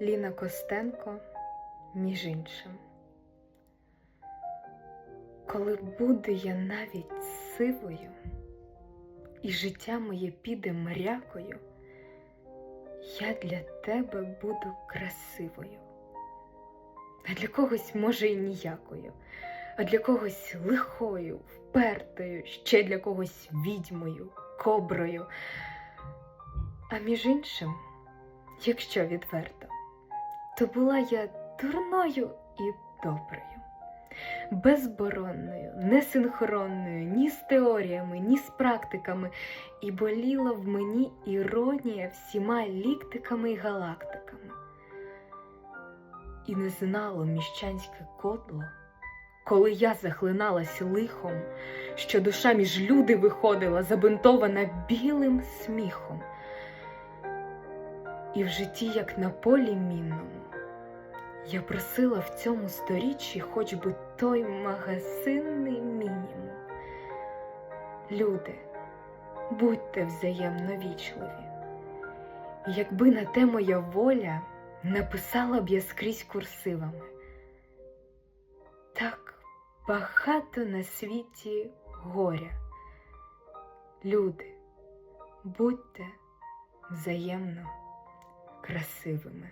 Ліна Костенко, між іншим. Коли буду я навіть сивою, і життя моє піде мрякою, я для тебе буду красивою, а для когось, може, і ніякою, а для когось лихою, впертою, ще для когось відьмою, коброю. А між іншим, якщо відверто, то була я дурною і доброю, безборонною, несинхронною, ні з теоріями, ні з практиками, і боліла в мені іронія всіма ліктиками і галактиками. І не знало міщанське кодло, коли я захлиналась лихом, що душа між люди виходила, забинтована білим сміхом. І в житті, як на полі мінному, я просила в цьому сторіччі хоч би той магазинний мінімум. Люди, будьте взаємно вічливі. Якби на те моя воля, написала б я скрізь курсивами. Так багато на світі горя. Люди, будьте взаємно красивими.